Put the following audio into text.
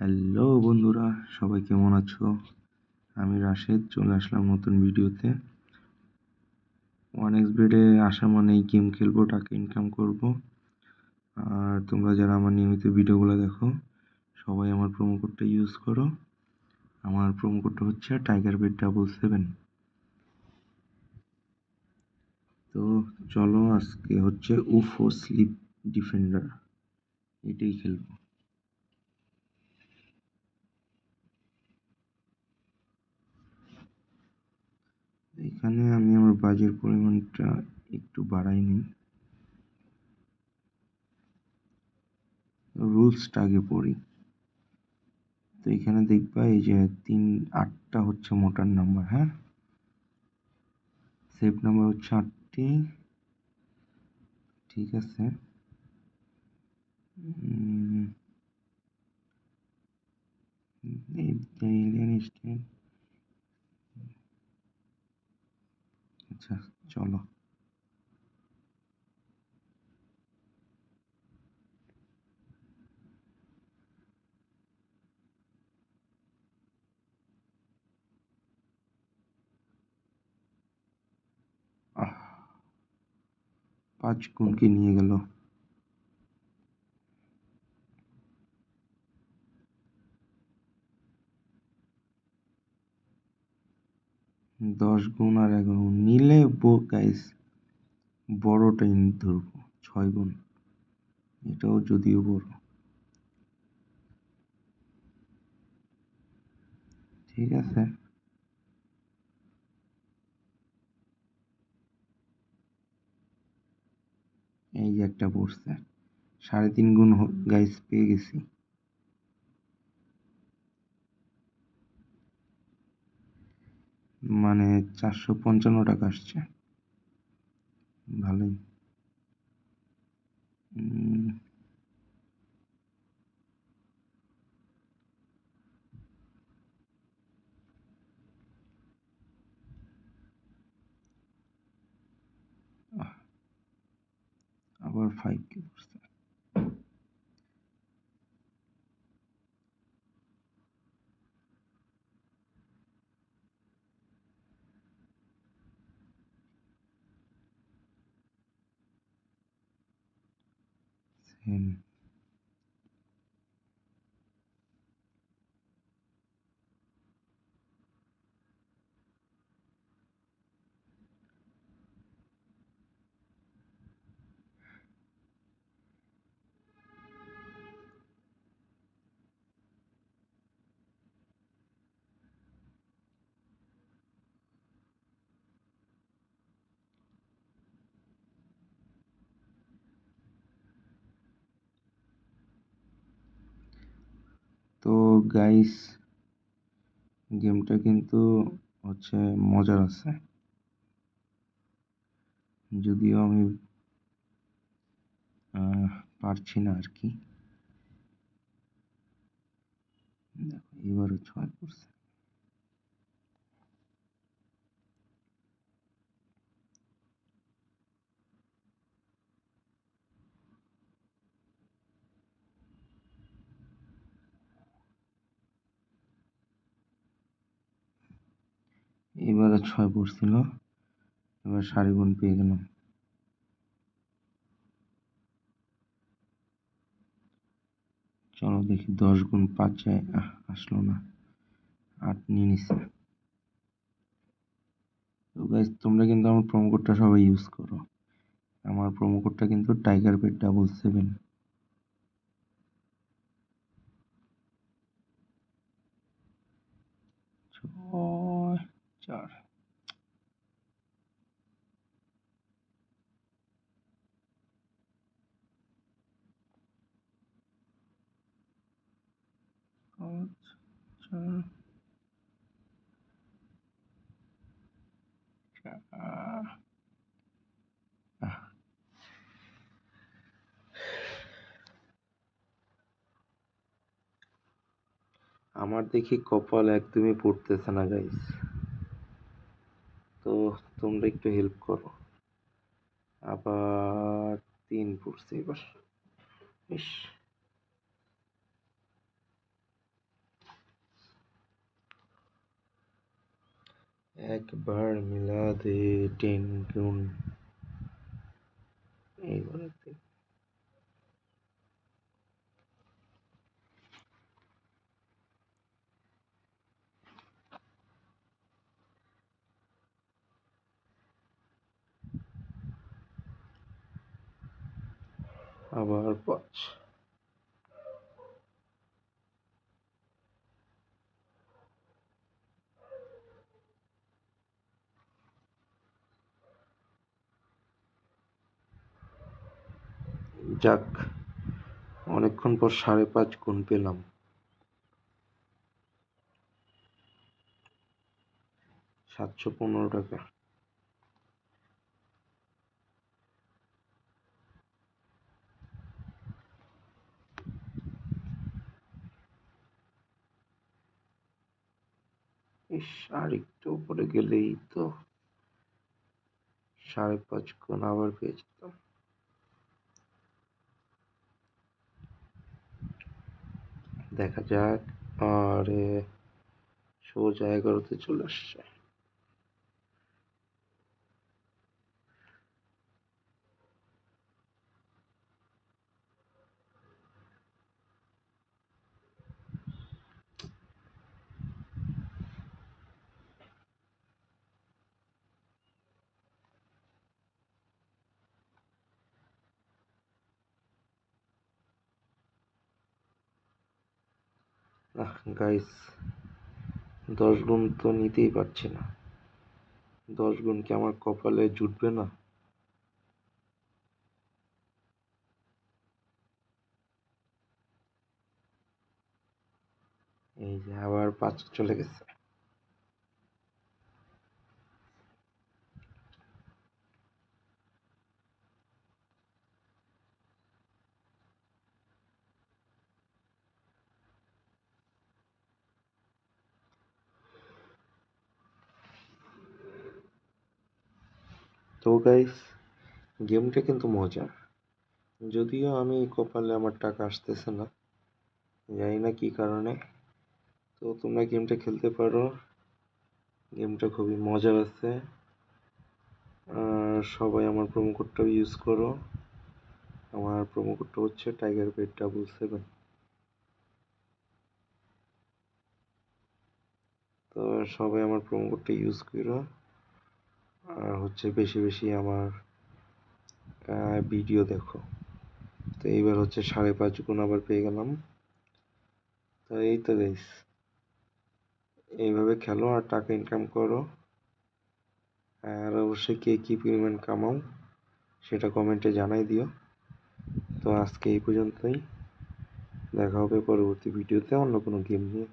Hello বন্ধুরা, সবাই কেমন আছো? আমি রাশেদ, চলে আসলাম নতুন ভিডিওতে। ওয়ান এক্স বেডে আসা মানেই গেম খেলব, টাকা ইনকাম করব। আর তোমরা যারা আমার নিয়মিত ভিডিওগুলো দেখো, সবাই আমার প্রোমো কোডটা ইউজ করো। আমার প্রোমো কোডটা হচ্ছে টাইগার বেড ডাবল সেভেন তো চলো, আজকে হচ্ছে উফো স্লিপ ডিফেন্ডার এটাই খেলব। এখানে আমি আমার বাজের পরিমাণটা একটু বাড়াই নিই রুলসটা আগে পড়ি। তো এখানে দেখবা এই যে তিন, আটটা হচ্ছে মোটার নাম্বার হ্যাঁ? সেভ নাম্বার হচ্ছে আটটি। ঠিক আছে। আচ্ছা চলো। পাঁচ গুণকে নিয়ে গেল। দশ গুণ আর এগারো নিলে গাইস বড়টাই ধরবো, ছয় গুণ। এটাও যদিও বড়। ঠিক আছে। এই যে একটা পড়ছে সাড়ে তিন গুণ গাইস পেয়ে গেছি। মানে চারশো পঞ্চান্ন টাকা আসছে। ভালোই। আবার ফাইভ কে um, গাইস গেমটা কিন্তু হচ্ছে মজার আছে। যদিও আমি পারছি না আর কি। দেখো, এবারও ছয় করছে। এবারে ছয় পড়ছিল, এবার সাড়ে গুণ পেয়ে গেলাম। চলো দেখি দশ গুণ পাঁচ আসলো না। আট নিয়ে নিচ্ছে তো গাইজ তোমরা কিন্তু আমার প্রোমো কোডটা সবাই ইউজ করো। আমার প্রোমো কোডটা কিন্তু টাইগার পেড ডাবল সেভেন চার আমার দেখি কপাল একদমই পড়তেছে না গাইস তোমরা একটু হেল্প করো। আবার তিন পড়ছে এবার। বেশ একবার মিলা দে টেন গুণ। এইবার দেখ আবার পাঁচ। যাক অনেকক্ষণ পর সাড়ে পাঁচ গুণ পেলাম। সাতশো পনেরো টাকা। ইস আর একটু উপরে গেলেই তো সাড়ে পাঁচ গুণ আবার পেয়ে যেতাম। দেখা যাক, আর সোজা এগারোতে চলে আসছে। আহ গাইস দশ গুণ তো নিতেই পারছি না। দশ গুণ কি আমার কপালে জুটবে না? এই যে আবার পাঁচ চলে গেছে। তো গাইস গেমটা কিন্তু মজা যদিও আমি কপালে আমার টাকা আসতেছে না, জানি না কি কারণে। তো তোমরা গেমটা খেলতে পারো। গেমটা খুবই মজার আছে। আর সবাই আমার প্রোমো কোডটাও ইউজ করো। আমার প্রোমো কোডটা হচ্ছে টাইগার পেট ডাবল সেভেন তো সবাই আমার প্রোমো কোডটা ইউজ করো। আর হচ্ছে বেশি বেশি আমার ভিডিও দেখো। তো এইবার হচ্ছে সাড়ে পাঁচ গুণ আবার পেয়ে গেলাম। তো এই তো গাইস এইভাবে খেলো আর টাকা ইনকাম করো। আর অবশ্যই কে কী পরিমাণ কামাও, সেটা কমেন্টে জানাই দিও। তো আজকে এই পর্যন্তই। দেখা হবে পরবর্তী ভিডিওতে অন্য কোনো গেম নিয়ে।